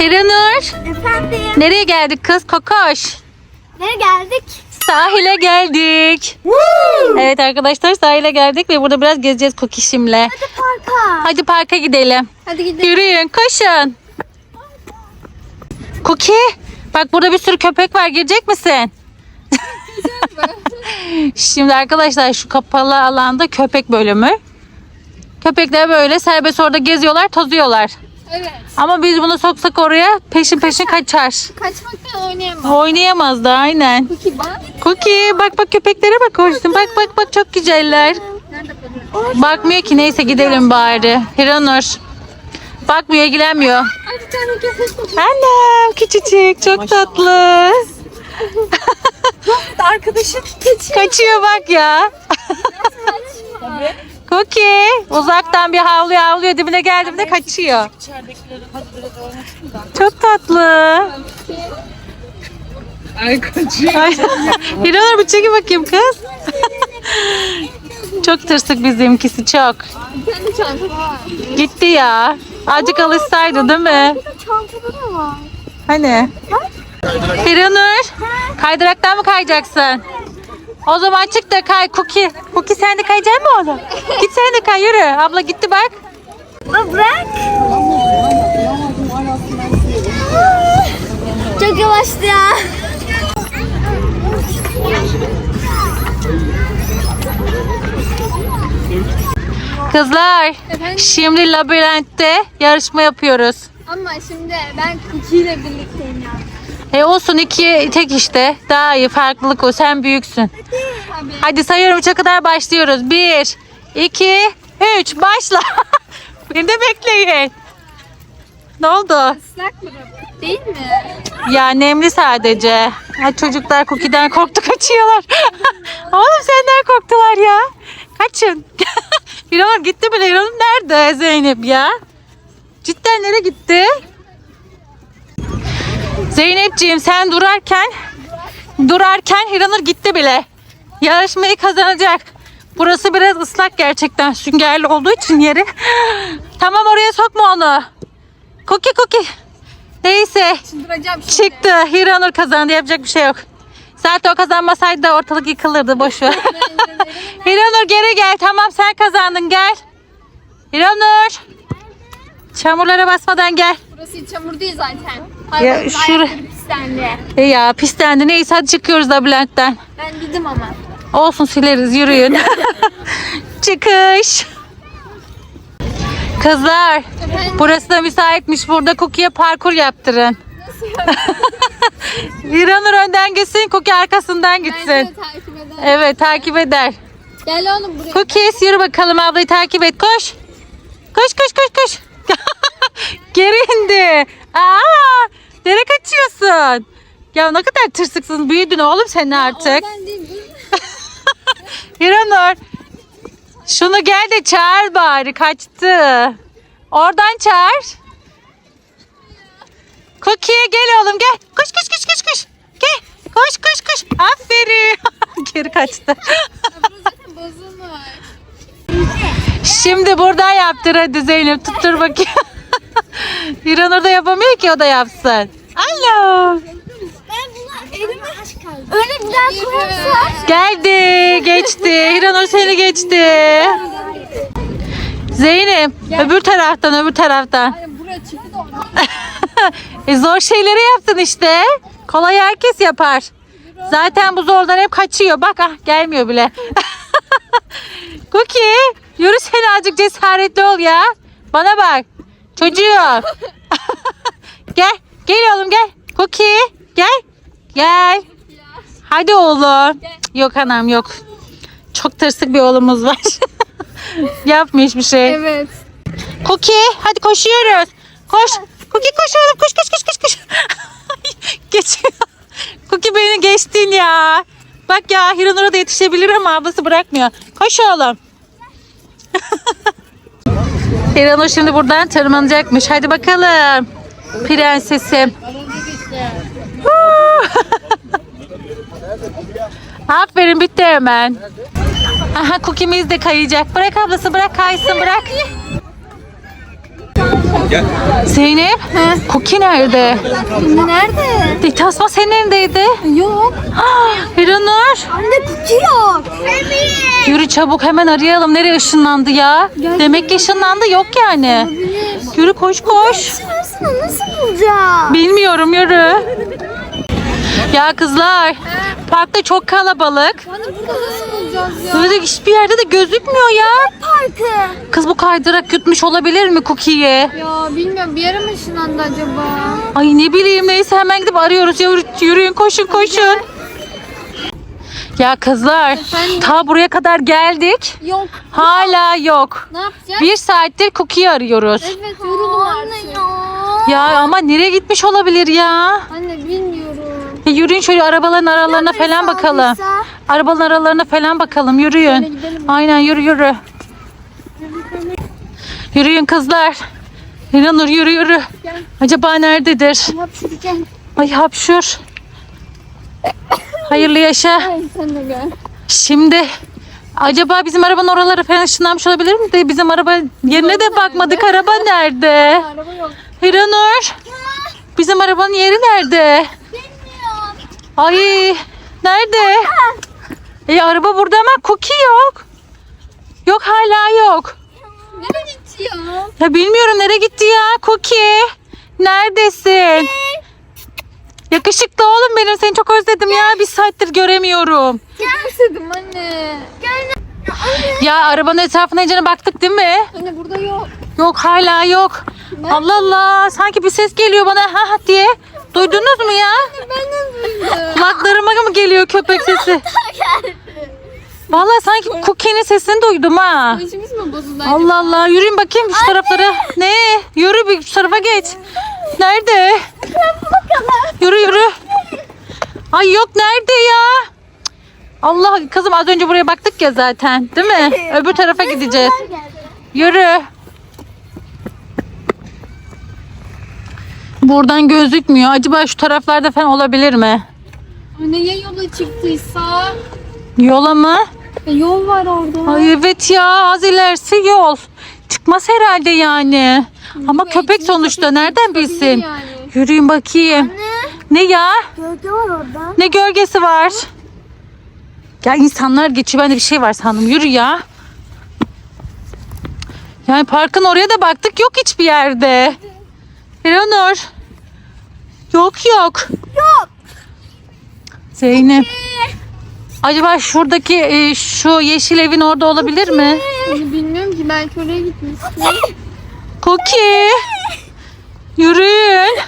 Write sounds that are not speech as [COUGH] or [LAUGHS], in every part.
Hiranur. Efendim. Nereye geldik kız? Kokoş. Nereye geldik? Sahile geldik. Evet arkadaşlar sahile geldik ve burada biraz gezeceğiz kokişimle. Hadi parka. Hadi parka gidelim. Hadi gidelim. Yürüyün koşun. Cookie bak burada bir sürü köpek var girecek misin? [LAUGHS] Şimdi arkadaşlar şu kapalı alanda köpek bölümü. Köpekler böyle serbest orada geziyorlar tozuyorlar. Evet. Ama biz bunu soksak oraya peşin peşin kaçar. Kaçmaktan oynayamam. Oynayamaz da aynen. Cookie bak. Cookie bak bak köpeklere bak koşsun. Bak bak bak çok güzeller. Bakmıyor ki neyse gidelim bari. Hiranur. Bakmıyor ilgilenmiyor. Ay bir tane köpek var. Annem küçücük çok tatlı. Arkadaşım [LAUGHS] keçi. Kaçıyor bak ya. Cookie uzaktan bir havlıyor havlıyor dibine geldiğimde kaçıyor. Çok tatlı. Ay kaçıyor. [LAUGHS] Hiranur bir çekin bakayım kız. çok tırsık bizimkisi çok. Gitti ya. Azıcık alışsaydı değil mi? Çantada da var. Hani? Hiranur kaydıraktan mı kayacaksın? O zaman çık da kay Cookie. Cookie sen de kayacak mı oğlum? Git sen de kay yürü. Abla gitti bak. Bırak. Çok yavaştı ya. Kızlar Efendim? şimdi labirentte yarışma yapıyoruz. Ama şimdi ben Cookie ile birlikteyim ya. E olsun iki tek işte. Daha iyi farklılık o. Sen büyüksün. Hadi sayıyorum üçe kadar başlıyoruz. Bir, iki, üç. Başla. [LAUGHS] Beni de bekleyin. Ne oldu? Islak mı? Değil mi? Ya nemli sadece. Ha, çocuklar Cookie'den korktu [LAUGHS] kaçıyorlar. [LAUGHS] Oğlum senden korktular ya. Kaçın. Hiranur gitti bile. Hiranur nerede Zeynep ya? Cidden nereye gitti? Zeynepciğim sen durarken durarken Hiranur gitti bile. Yarışmayı kazanacak. Burası biraz ıslak gerçekten süngerli olduğu için yeri. Tamam oraya sokma onu. Cookie cookie. Neyse. Çıktı. Hiranur kazandı. Yapacak bir şey yok. Zaten o kazanmasaydı da ortalık yıkılırdı. Boş ver. [LAUGHS] Hiranur geri gel. Tamam sen kazandın. Gel. Hiranur. Çamurlara basmadan gel. Burası çamur değil zaten. Ya Hayvanın şura- ayakları pislendi. E ya pislendi. Neyse hadi çıkıyoruz labirentten. Ben gittim ama. Olsun sileriz. Yürüyün. [LAUGHS] Çıkış. Kızlar. Efendim? Burası da müsaitmiş. Burada Cookie'ye parkur yaptırın. Nasıl ya? Hiranur [LAUGHS] önden gitsin. Cookie arkasından Bence gitsin. de takip eder. Evet takip eder. Gel oğlum buraya. Cookies yürü bakalım ablayı takip et. Koş. Koş koş koş koş. Geri indi. Aa, nereye kaçıyorsun? Ya ne kadar tırsıksın. Büyüdün oğlum sen artık. [LAUGHS] Hiranur. Şunu gel de çağır bari. Kaçtı. Oradan çağır. Cookie gel oğlum gel. Koş koş koş koş koş. Gel. Koş koş koş. Aferin. [LAUGHS] Geri kaçtı. Şimdi buradan yaptır hadi Zeynep tuttur bakayım. [LAUGHS] Hiranur da yapamıyor ki o da yapsın. Alo. Ben buna elime Öyle bir daha koyarsak. Geldi geçti. Hiranur seni geçti. Zeynep öbür taraftan öbür taraftan. Buraya çıktı da oradan. [LAUGHS] e zor şeyleri yaptın işte. Kolay herkes yapar. Zaten bu zordan hep kaçıyor. Bak ah gelmiyor bile. [LAUGHS] Cookie yürü sen azıcık cesaretli ol ya. Bana bak. Çocuğum. [LAUGHS] gel. Gel oğlum gel. Cookie gel. Gel. Hadi oğlum. Yok anam yok. Çok tırsık bir oğlumuz var. [LAUGHS] Yapmıyor hiçbir şey. Evet. Cookie hadi koşuyoruz. Koş. Cookie koş oğlum koş koş koş koş koş. [LAUGHS] Geçiyor. Cookie beni geçtin ya. Bak ya Hiranur'a da yetişebilir ama ablası bırakmıyor. Koş oğlum. Hiranur şimdi buradan tırmanacakmış. Hadi bakalım. Prensesim. [LAUGHS] Aferin bitti hemen. Aha cookie'miz de kayacak. Bırak ablası bırak kaysın bırak. Gel. Zeynep. Cookie nerede? Nerede? E, Tasma senin elindeydi. Yok. Hiranur. Anne kutu yok. Yürü çabuk hemen arayalım. Nereye ışınlandı ya? Demek ki ışınlandı yok yani. Yürü koş koş. Nasıl nasıl bulacağım? Bilmiyorum yürü. Ya kızlar. Parkta çok kalabalık. Anne burada nasıl bulacağız ya? Böyle hiçbir yerde de gözükmüyor ya. Parkı. Kız bu kaydırak yutmuş olabilir mi Cookie'yi? Ya bilmiyorum bir yere mi ışınlandı acaba? Ay ne bileyim neyse hemen gidip arıyoruz. Yürü, yürüyün koşun koşun. Ya kızlar Efendim? ta buraya kadar geldik. Yok. Hala yok. Ne yapacağız? Bir saattir Cookie'yi arıyoruz. Evet yoruldum artık. Ya ama nereye gitmiş olabilir ya? Anne bilmiyorum. Yürüyün şöyle arabaların aralarına falan bakalım. Arabaların aralarına falan bakalım. Yürüyün. Aynen yürü yürü. Yürüyün kızlar. İnanır yürü yürü. Acaba nerededir? Ay hapşur. Hayırlı yaşa. Şimdi acaba bizim arabanın oraları falan ışınlanmış olabilir mi? De bizim araba yerine de bakmadık. Araba nerede? Hiranur. Bizim arabanın yeri nerede? Ay nerede? E araba burada ama Cookie yok. Yok hala yok. Nereye gitti ya? Ya bilmiyorum nereye gitti ya Cookie. Neredesin? Yakışıklı oğlum benim seni çok özledim ya. Bir saattir göremiyorum. İstedim anne. Gel. Ya arabanın etrafına iyicene baktık değil mi? Anne burada yok. Yok hala yok. Allah Allah sanki bir ses geliyor bana ha ha diye. Duydunuz mu ya? Ben de. Kulaklarıma mı geliyor köpek sesi? Vallahi sanki Cookie'nin sesini duydum ha. İşimiz mi bozuldu? Allah Allah yürüyün bakayım şu taraflara. Ne? Yürü bir şu tarafa geç. Nerede? Yürü yürü. Ay yok nerede ya? Allah kızım az önce buraya baktık ya zaten değil mi? Öbür tarafa gideceğiz. Yürü. Buradan gözükmüyor. Acaba şu taraflarda falan olabilir mi? Anne ya yola çıktıysa? Yola mı? E, yol var orada. Ay evet ya az ilerisi yol. Çıkmaz herhalde yani. Ama Belki köpek sonuçta nereden bilsin? yani. Yürüyün bakayım. Ne ya? Gölge var orada. Ne gölgesi var? Ya insanlar geçiyor. Ben de bir şey var sandım. Yürü ya. Yani parkın oraya da baktık. Yok hiçbir yerde. Eleanor. Yok yok. Zeynep. Acaba şuradaki e, şu yeşil evin orada olabilir mi? Anne bilmiyorum ki belki oraya gitmiştir. Cookie. Yürüyün.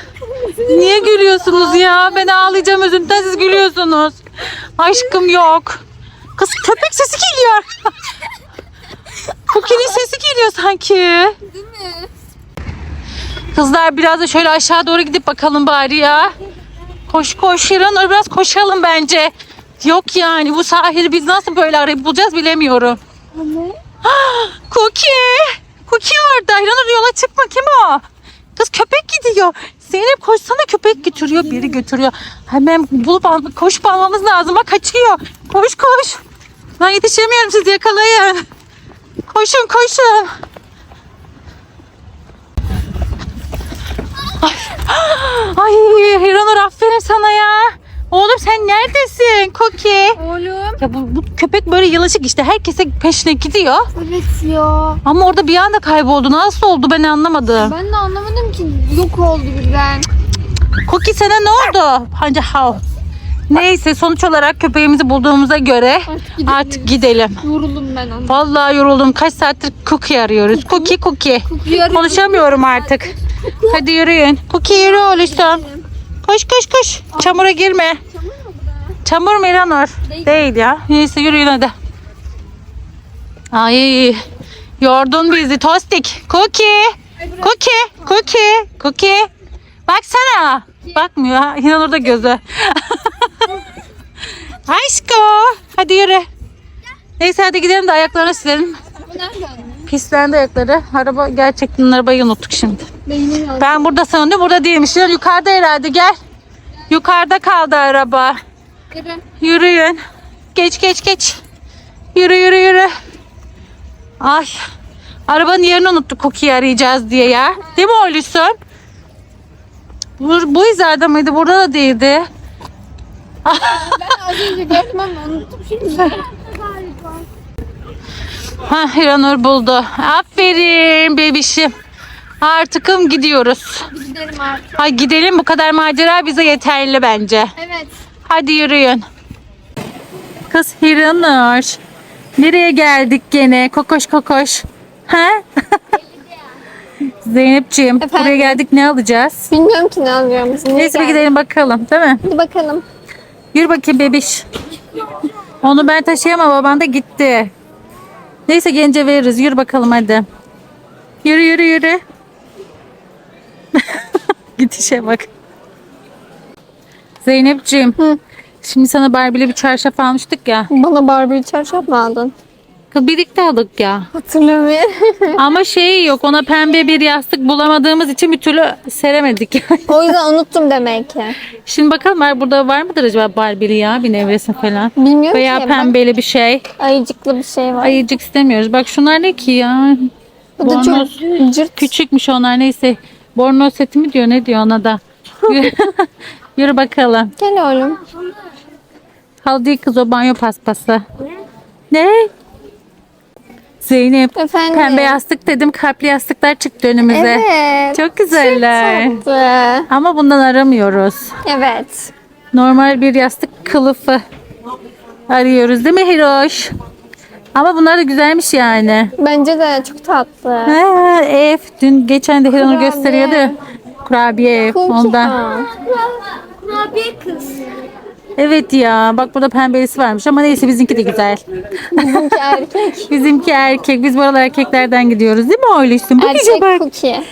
Niye gülüyorsunuz ya? Ben ağlayacağım üzüntüden siz gülüyorsunuz. Aşkım yok. Kız köpek sesi geliyor. [LAUGHS] Cookie'nin sesi geliyor sanki. Değil mi? Kızlar biraz da şöyle aşağı doğru gidip bakalım bari ya. Koş koş Hiranur biraz koşalım bence. Yok yani bu sahili biz nasıl böyle arayıp bulacağız bilemiyorum. Anne. Cookie. Cookie orada. Hiranur yola çıkma kim o? Kız köpek gidiyor. Zeynep koşsana köpek götürüyor. Biri götürüyor. Hemen bulup al, koşup almamız lazım. Bak kaçıyor. Koş koş. Ben yetişemiyorum siz yakalayın. Koşun koşun. Ay, Ay Hiranur aferin sana ya. Oğlum sen neredesin Cookie? Oğlum. Ya bu, bu köpek böyle yılışık işte herkese peşine gidiyor. Evet ya. Ama orada bir anda kayboldu. Nasıl oldu ben anlamadım. Ben de anlamadım ki yok oldu birden. Cookie sana ne oldu? Hangi hav? Neyse sonuç olarak köpeğimizi bulduğumuza göre Artık gidelim. artık gidelim. Yoruldum ben anne. Vallahi yoruldum. Kaç saattir Cookie arıyoruz. Cookie Cookie. Yarın- Konuşamıyorum artık. [LAUGHS] Hadi yürüyün. Cookie yürü oğlum. Koş koş koş. Çamura girme. Çamur mu İranur? Değil. Değil ya. Neyse yürüyün hadi. Ay yordun bizi Tostik. Cookie. Cookie. Cookie. Cookie. Baksana. Bakmıyor. ha. İnanır da gözü. [LAUGHS] Aşko. Hadi yürü. Neyse hadi gidelim de ayaklarını silelim. Pislendi ayakları. Araba gerçekten arabayı unuttuk şimdi. Ben burada sandım burada değilmiş. Ya Yukarıda herhalde gel. Yukarıda kaldı araba. Yürü. Yürüyün. Geç geç geç. Yürü yürü yürü. Ay. Arabanın yerini unuttuk Cookie'yi arayacağız diye ya. Değil mi Oğluşum? Bu, bu hizada mıydı? Burada da değildi. Az önce gördüm ama unuttum şimdi. Ha Hiranur buldu. Aferin bebişim. Artıkım gidiyoruz. Gidelim artık. Hay gidelim bu kadar macera bize yeterli bence. Evet. Hadi yürüyün. Kız Hiranur. Nereye geldik gene? Kokoş kokoş. Ha? [LAUGHS] Zeynepciğim buraya geldik ne alacağız? Bilmiyorum ki ne alacağımızı. Neyse bir gidelim bakalım değil mi? Hadi bakalım. Yürü bakayım bebiş. Onu ben taşıyamam baban da gitti. Neyse gelince veririz. Yürü bakalım hadi. Yürü yürü yürü. [LAUGHS] Gidişe bak. Zeynepciğim. Hı. Şimdi sana Barbie'li bir çarşaf almıştık ya. Bana Barbie çarşaf mı aldın? Birlikte aldık ya. Hatırlamıyorum. [LAUGHS] Ama şey yok ona pembe bir yastık bulamadığımız için bir türlü seremedik. o yüzden unuttum demek ki. Şimdi bakalım var burada var mıdır acaba Barbie'li ya bir nevresim falan. Bilmiyorum Veya ki. pembeli bir şey. Ayıcıklı bir şey var. Ayıcık istemiyoruz. Bak şunlar ne ki ya? Bu da bornoz. çok cırt. Küçükmüş onlar neyse. Bornoz seti mi diyor ne diyor ona da. [LAUGHS] Yürü, bakalım. Gel oğlum. Halı değil kız o banyo paspası. Ne? Zeynep. Efendim. Pembe yastık dedim kalpli yastıklar çıktı önümüze. Evet. Çok güzeller. Çok tatlı. Ama bundan aramıyoruz. Evet. Normal bir yastık kılıfı arıyoruz değil mi Hiroş? Ama bunlar da güzelmiş yani. Bence de çok tatlı. Ha, ev. Dün geçen de Hiranur Kurabiye. gösteriyordu. Kurabiye ev. Ondan. Kurabiye kız. Evet ya. Bak burada pembelisi varmış ama neyse bizimki de güzel. Bizimki erkek. [LAUGHS] Bizimki erkek. Biz buralar erkeklerden gidiyoruz değil mi Oyluş'sun? Bak erkek bak. cookie.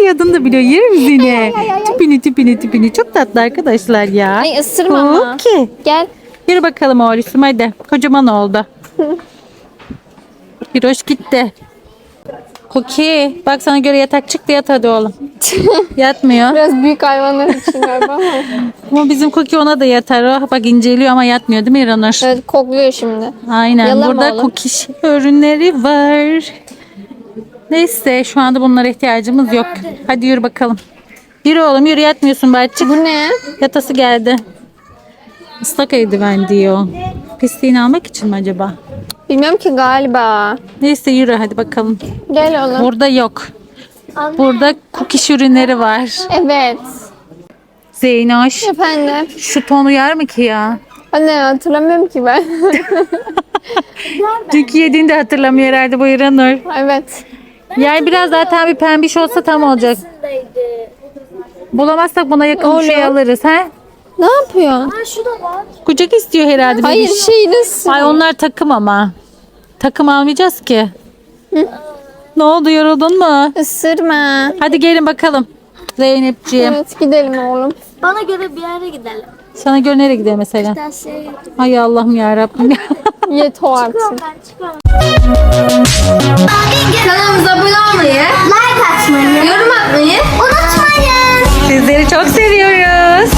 Ay adını da biliyor. Yer seni? Tipini tipini tipini. Çok tatlı arkadaşlar ya. Ay ısırma ama. Okey. Gel. Yürü bakalım Oğluş'um hadi. Kocaman oldu. Hiroş gitti. Cookie. Bak sana göre yatak çıktı yat hadi oğlum. [LAUGHS] Yatmıyor. Biraz büyük hayvanlar için galiba ama. Ama bizim Cookie ona da yatar. Oh, bak inceliyor ama yatmıyor değil mi İranur? Evet kokluyor şimdi. Aynen. Yalama Burada oğlum. şey ürünleri var. Neyse şu anda bunlara ihtiyacımız yok. Hadi yürü bakalım. Yürü oğlum yürü yatmıyorsun bari çık. Bu ne? Yatası geldi. Islak eldiven diyor. Pisliğini almak için mi acaba? Bilmiyorum ki galiba. Neyse yürü hadi bakalım. Gel oğlum. Burada yok. Burada cookie ürünleri var. Evet. Zeynoş. Efendim. Şu tonu yer mi ki ya? Anne hatırlamıyorum ki ben. [LAUGHS] Dünkü yediğini de hatırlamıyor herhalde bu İranur. evet. Yani biraz daha tam bir pembiş olsa tam olacak. Bulamazsak buna yakın bir şey Oğlum. alırız ha? Ne yapıyorsun? Kucak istiyor herhalde. Hayır bebiş. şey nasıl? Ay onlar takım ama. Takım almayacağız ki. Ne oldu yoruldun mu? Isırma. Hadi gelin bakalım. Zeynepciğim. Evet gidelim oğlum. Bana göre bir yere gidelim. Sana göre nereye gidelim mesela? Her şey Ay Allah'ım ya Rabbim. [LAUGHS] Yet o artık. ben çıkıyorum. Kanalımıza abone olmayı, like atmayı, yorum atmayı unutmayın. Sizleri çok seviyoruz.